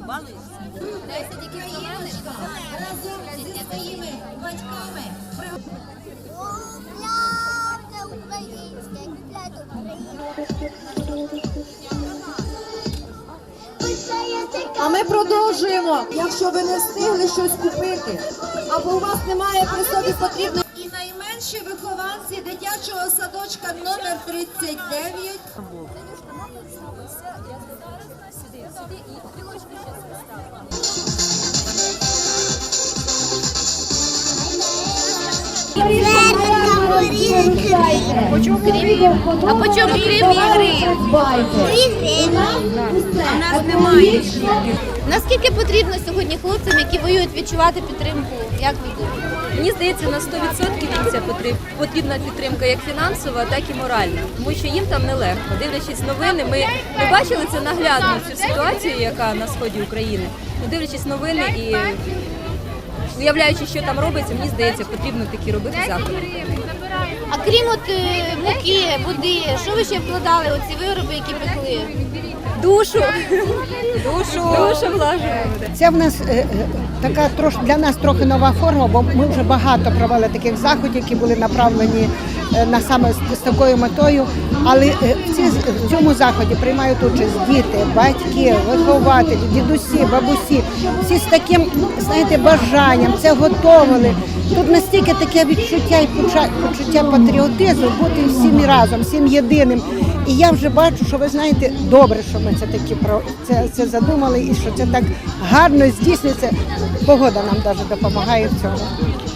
рубали. Десять тільки зелених. Разом зі своїми батьками. Купляйте українське, купляйте. А ми продовжуємо, якщо ви не встигли щось купити, або у вас немає при собі потрібно. І найменші вихованці дитячого садочка номер 39 все, я зараз сюди, сюди і плівочки ще поставила. А по чому гривні У нас немає. Наскільки потрібно сьогодні хлопцям, які воюють, відчувати підтримку? Як ви думаєте? Мені здається, на 100% їм ця потріб- потрібна підтримка як фінансова, так і моральна, тому що їм там нелегко. Дивлячись новини, ми, ми бачили це наглядно цю ситуацію, яка на сході України. Ну, дивлячись новини і уявляючи, що там робиться, мені здається, потрібно такі робити заходи. А крім от е, муки, води, що ви ще вкладали у ці вироби, які пекли? Душу, душу, душу влажуємо. Це в нас е, е, така трош для нас трохи нова форма, бо ми вже багато провели таких заходів, які були направлені на саме з, такою метою. Але е, в, ці, в цьому заході приймають участь діти, батьки, вихователі, дідусі, бабусі. Всі з таким, знаєте, бажанням це готовили. Тут настільки таке відчуття і почуття патріотизму бути всім разом, всім єдиним. І я вже бачу, що ви знаєте, добре, що ми це такі про це, це задумали, і що це так гарно здійснюється. Погода нам навіть допомагає в цьому.